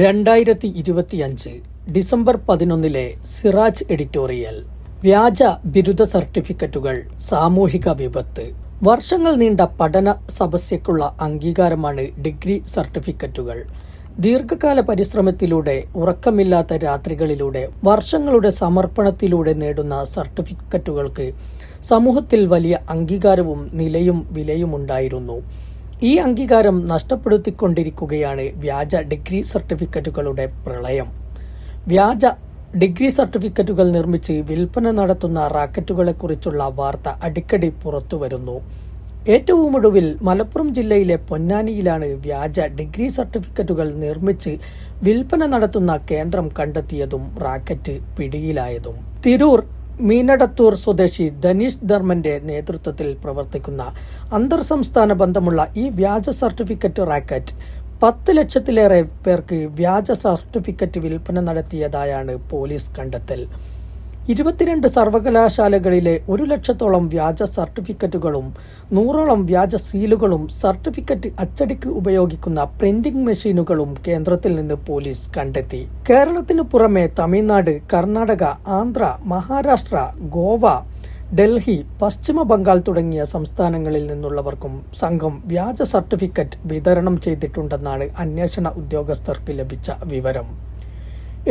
രണ്ടായിരത്തി ഇരുപത്തിയഞ്ച് ഡിസംബർ പതിനൊന്നിലെ സിറാജ് എഡിറ്റോറിയൽ. വ്യാജ ബിരുദ സർട്ടിഫിക്കറ്റുകൾ സാമൂഹിക വിപത്ത്. വർഷങ്ങൾ നീണ്ട പഠന സമസ്യക്കുള്ള അംഗീകാരമാണ് ഡിഗ്രി സർട്ടിഫിക്കറ്റുകൾ. ദീർഘകാല പരിശ്രമത്തിലൂടെ ഉറക്കമില്ലാത്ത രാത്രികളിലൂടെ വർഷങ്ങളുടെ സമർപ്പണത്തിലൂടെ നേടുന്ന സർട്ടിഫിക്കറ്റുകൾക്ക് സമൂഹത്തിൽ വലിയ അംഗീകാരവും നിലയും വിലയുമുണ്ടായിരുന്നു. ഈ അംഗീകാരം നഷ്ടപ്പെടുത്തിക്കൊണ്ടിരിക്കുകയാണ് വ്യാജ ഡിഗ്രി സർട്ടിഫിക്കറ്റുകളുടെ പ്രളയം. വ്യാജ ഡിഗ്രി സർട്ടിഫിക്കറ്റുകൾ നിർമ്മിച്ച് വിൽപ്പന നടത്തുന്ന റാക്കറ്റുകളെക്കുറിച്ചുള്ള വാർത്ത അടിക്കടി പുറത്തുവരുന്നു. ഏറ്റവും ഒടുവിൽ മലപ്പുറം ജില്ലയിലെ പൊന്നാനിയിലാണ് വ്യാജ ഡിഗ്രി സർട്ടിഫിക്കറ്റുകൾ നിർമ്മിച്ച് വിൽപ്പന നടത്തുന്ന കേന്ദ്രം കണ്ടെത്തിയതും റാക്കറ്റ് പിടിയിലായതും. തിരൂർ മീനടത്തൂർ സ്വദേശി ധനീഷ് ധർമ്മന്റെ നേതൃത്വത്തിൽ പ്രവർത്തിക്കുന്ന അന്തർ സംസ്ഥാന ബന്ധമുള്ള ഈ വ്യാജ സർട്ടിഫിക്കറ്റ് റാക്കറ്റ് പത്ത് ലക്ഷത്തിലേറെ പേർക്ക് വ്യാജ സർട്ടിഫിക്കറ്റ് വിൽപ്പന നടത്തിയതായാണ് പോലീസ് കണ്ടെത്തൽ. ഇരുപത്തിരണ്ട് സർവകലാശാലകളിലെ ഒരു ലക്ഷത്തോളം വ്യാജ സർട്ടിഫിക്കറ്റുകളും നൂറോളം വ്യാജ സീലുകളും സർട്ടിഫിക്കറ്റ് അച്ചടിക്ക് ഉപയോഗിക്കുന്ന പ്രിന്റിംഗ് മെഷീനുകളും കേന്ദ്രത്തിൽ നിന്ന് പോലീസ് കണ്ടെത്തി. കേരളത്തിനു പുറമെ തമിഴ്നാട് കർണാടക ആന്ധ്ര മഹാരാഷ്ട്ര ഗോവ ഡൽഹി പശ്ചിമ ബംഗാൾ തുടങ്ങിയ സംസ്ഥാനങ്ങളിൽ നിന്നുള്ളവർക്കും സംഘം വ്യാജ സർട്ടിഫിക്കറ്റ് വിതരണം ചെയ്തിട്ടുണ്ടെന്നാണ് അന്വേഷണ ഉദ്യോഗസ്ഥർക്ക് ലഭിച്ച വിവരം.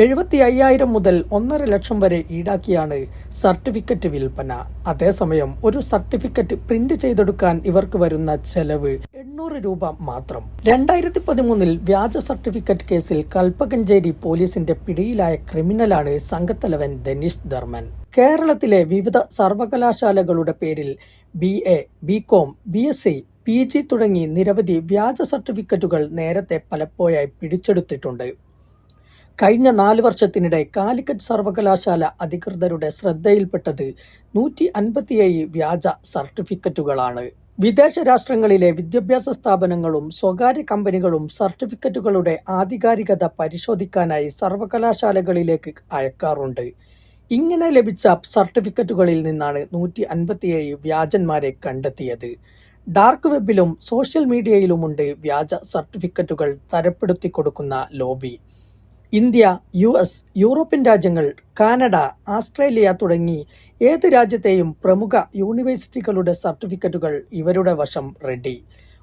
എഴുപത്തി അയ്യായിരം മുതൽ ഒന്നര ലക്ഷം വരെ ഈടാക്കിയാണ് സർട്ടിഫിക്കറ്റ് വിൽപ്പന. അതേസമയം ഒരു സർട്ടിഫിക്കറ്റ് പ്രിന്റ് ചെയ്തെടുക്കാൻ ഇവർക്ക് വരുന്ന ചെലവ് എണ്ണൂറ് രൂപ മാത്രം. രണ്ടായിരത്തി പതിമൂന്നിൽ വ്യാജ സർട്ടിഫിക്കറ്റ് കേസിൽ കൽപ്പകഞ്ചേരി പോലീസിന്റെ പിടിയിലായ ക്രിമിനലാണ് സംഘത്തലവൻ ധനീഷ് ധർമ്മൻ. കേരളത്തിലെ വിവിധ സർവകലാശാലകളുടെ പേരിൽ B A B com B S C P G തുടങ്ങി നിരവധി വ്യാജ സർട്ടിഫിക്കറ്റുകൾ നേരത്തെ പലപ്പോഴായി പിടിച്ചെടുത്തിട്ടുണ്ട്. കഴിഞ്ഞ നാല് വർഷത്തിനിടെ കാലിക്കറ്റ് സർവകലാശാല അധികൃതരുടെ ശ്രദ്ധയിൽപ്പെട്ടത് നൂറ്റി അൻപത്തിയേഴ് വ്യാജ സർട്ടിഫിക്കറ്റുകളാണ്. വിദേശ രാഷ്ട്രങ്ങളിലെ വിദ്യാഭ്യാസ സ്ഥാപനങ്ങളും സ്വകാര്യ കമ്പനികളും സർട്ടിഫിക്കറ്റുകളുടെ ആധികാരികത പരിശോധിക്കാനായി സർവകലാശാലകളിലേക്ക് അയക്കാറുണ്ട്. ഇങ്ങനെ ലഭിച്ച സർട്ടിഫിക്കറ്റുകളിൽ നിന്നാണ് നൂറ്റി അൻപത്തിയേഴ് വ്യാജന്മാരെ കണ്ടെത്തിയത്. ഡാർക്ക് വെബിലും സോഷ്യൽ മീഡിയയിലുമുണ്ട് വ്യാജ സർട്ടിഫിക്കറ്റുകൾ തരപ്പെടുത്തി കൊടുക്കുന്ന lobby. India U S European രാജ്യങ്ങൾ കാനഡ ആസ്ട്രേലിയ തുടങ്ങി ഏത് രാജ്യത്തെയും പ്രമുഖ യൂണിവേഴ്സിറ്റികളുടെ സർട്ടിഫിക്കറ്റുകൾ ഇവരുടെ വശം റെഡി.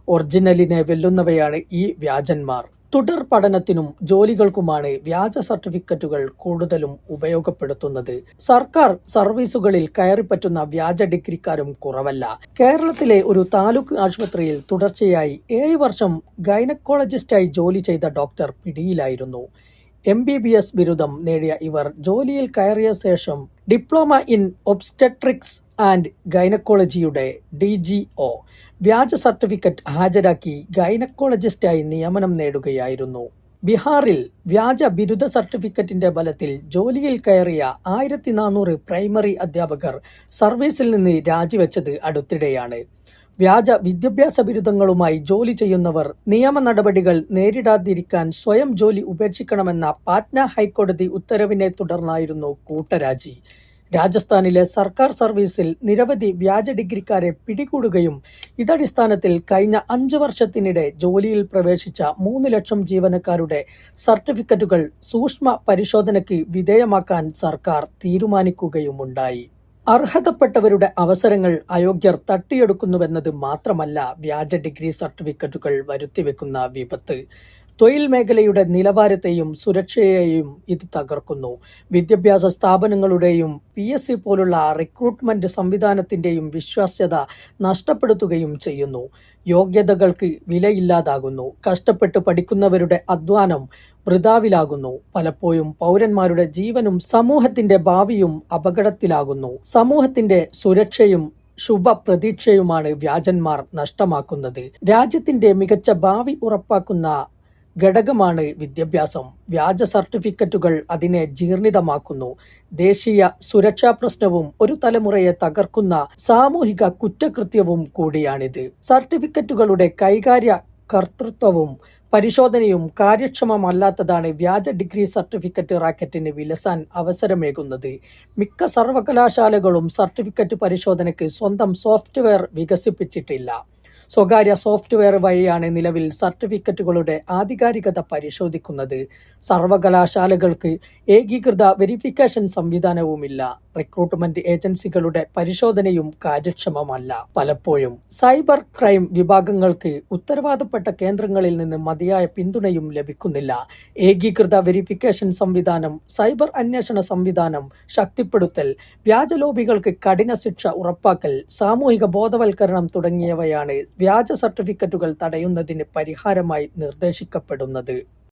ഒറിജിനലിനെ വെല്ലുന്നവയാണ് ഈ വ്യാജന്മാർ. തുടർ പഠനത്തിനും ജോലികൾക്കുമാണ് വ്യാജ സർട്ടിഫിക്കറ്റുകൾ കൂടുതലും ഉപയോഗപ്പെടുത്തുന്നത്. സർക്കാർ സർവീസുകളിൽ കയറിപ്പറ്റുന്ന വ്യാജ ഡിഗ്രിക്കാരും കുറവല്ല. കേരളത്തിലെ ഒരു താലൂക്ക് ആശുപത്രിയിൽ തുടർച്ചയായി ഏഴ് വർഷം ഗൈനക്കോളജിസ്റ്റായി ജോലി ചെയ്ത ഡോക്ടർ പിടിയിലായിരുന്നു. എം ബി ബി എസ് ബിരുദം നേടിയ ഇവർ ജോലിയിൽ കയറിയ ശേഷം ഡിപ്ലോമ ഇൻ ഒബ്സ്റ്റട്രിക്സ് ആൻഡ് ഗൈനക്കോളജിയുടെ ഡി ജി ഒ വ്യാജ സർട്ടിഫിക്കറ്റ് ഹാജരാക്കി ഗൈനക്കോളജിസ്റ്റായി നിയമനം നേടുകയായിരുന്നു. ബീഹാറിൽ വ്യാജ ബിരുദ സർട്ടിഫിക്കറ്റിന്റെ ബലത്തിൽ ജോലിയിൽ കയറിയ ആയിരത്തി നാനൂറ് പ്രൈമറി അധ്യാപകർ സർവീസിൽ നിന്ന് രാജിവെച്ചത് അടുത്തിടെയാണ്. വ്യാജ വിദ്യാഭ്യാസ ബിരുദങ്ങളുമായി ജോലി ചെയ്യുന്നവർ നിയമ നടപടികൾ നേരിടാതിരിക്കാൻ സ്വയം ജോലി ഉപേക്ഷിക്കണമെന്ന പാറ്റ്ന ഹൈക്കോടതി ഉത്തരവിനെ തുടർന്നായിരുന്നു കൂട്ടരാജി. രാജസ്ഥാനിലെ സർക്കാർ സർവീസിൽ നിരവധി വ്യാജ ഡിഗ്രിക്കാരെ പിടികൂടുകയും ഇതടിസ്ഥാനത്തിൽ കഴിഞ്ഞ അഞ്ച് വർഷത്തിനിടെ ജോലിയിൽ പ്രവേശിച്ച മൂന്ന് ലക്ഷം ജീവനക്കാരുടെ സർട്ടിഫിക്കറ്റുകൾ സൂക്ഷ്മ പരിശോധനയ്ക്ക് വിധേയമാക്കാൻ സർക്കാർ തീരുമാനിക്കുകയുമുണ്ടായി. അർഹതപ്പെട്ടവരുടെ അവസരങ്ങൾ അയോഗ്യർ തട്ടിയെടുക്കുന്നുവെന്നത് മാത്രമല്ല വ്യാജ ഡിഗ്രി സർട്ടിഫിക്കറ്റുകൾ വരുത്തിവെക്കുന്ന വിപത്ത്. തൊഴിൽ മേഖലയുടെ നിലവാരത്തെയും സുരക്ഷയെയും ഇത് തകർക്കുന്നു. വിദ്യാഭ്യാസ സ്ഥാപനങ്ങളുടെയും പി എസ് സി പോലുള്ള റിക്രൂട്ട്മെന്റ് സംവിധാനത്തിന്റെയും വിശ്വാസ്യത നഷ്ടപ്പെടുത്തുകയും ചെയ്യുന്നു. യോഗ്യതകൾക്ക് വിലയില്ലാതാകുന്നു. കഷ്ടപ്പെട്ട് പഠിക്കുന്നവരുടെ അധ്വാനം വൃതാവിലാകുന്നു പലപ്പോഴും പൗരന്മാരുടെ ജീവനും സമൂഹത്തിന്റെ ഭാവിയും അപകടത്തിലാകുന്നു. സമൂഹത്തിന്റെ സുരക്ഷയും ശുഭപ്രതീക്ഷയുമാണ് വ്യാജന്മാർ നഷ്ടമാക്കുന്നത്. രാജ്യത്തിന്റെ മികച്ച ഭാവി ഉറപ്പാക്കുന്ന ഘടകമാണ് വിദ്യാഭ്യാസം. വ്യാജ സർട്ടിഫിക്കറ്റുകൾ അതിനെ ജീർണിതമാക്കുന്നു. ദേശീയ സുരക്ഷാ പ്രശ്നവും ഒരു തലമുറയെ തകർക്കുന്ന സാമൂഹിക കുറ്റകൃത്യവും കൂടിയാണിത്. സർട്ടിഫിക്കറ്റുകളുടെ കൈകാര്യ കർത്തൃത്വവും പരിശോധനയും കാര്യക്ഷമമല്ലാത്തതാണ് വ്യാജ ഡിഗ്രി സർട്ടിഫിക്കറ്റ് റാക്കറ്റിന് വിലസാൻ അവസരമേകുന്നത്. മിക്ക സർവകലാശാലകളും സർട്ടിഫിക്കറ്റ് പരിശോധനയ്ക്ക് സ്വന്തം സോഫ്റ്റ്വെയർ വികസിപ്പിച്ചിട്ടില്ല. സ്വകാര്യ സോഫ്റ്റ്വെയർ വഴിയാണ് നിലവിൽ സർട്ടിഫിക്കറ്റുകളുടെ ആധികാരികത പരിശോധിക്കുന്നത്. സർവകലാശാലകൾക്ക് ഏകീകൃത വെരിഫിക്കേഷൻ സംവിധാനവുമില്ല. റിക്രൂട്ട്മെന്റ് ഏജൻസികളുടെ പരിശോധനയും കാര്യക്ഷമമല്ല. പലപ്പോഴും സൈബർ ക്രൈം വിഭാഗങ്ങൾക്ക് ഉത്തരവാദപ്പെട്ട കേന്ദ്രങ്ങളിൽ നിന്ന് മതിയായ പിന്തുണയും ലഭിക്കുന്നില്ല. ഏകീകൃത വെരിഫിക്കേഷൻ സംവിധാനം സൈബർ അന്വേഷണ സംവിധാനം ശക്തിപ്പെടുത്തൽ വ്യാജ ലോബികൾക്ക് കഠിന ശിക്ഷ ഉറപ്പാക്കൽ സാമൂഹിക ബോധവൽക്കരണം തുടങ്ങിയവയാണ് വ്യാജ സർട്ടിഫിക്കറ്റുകൾ തടയുന്നതിന് പരിഹാരമായി നിർദ്ദേശിക്കപ്പെടുന്നത്.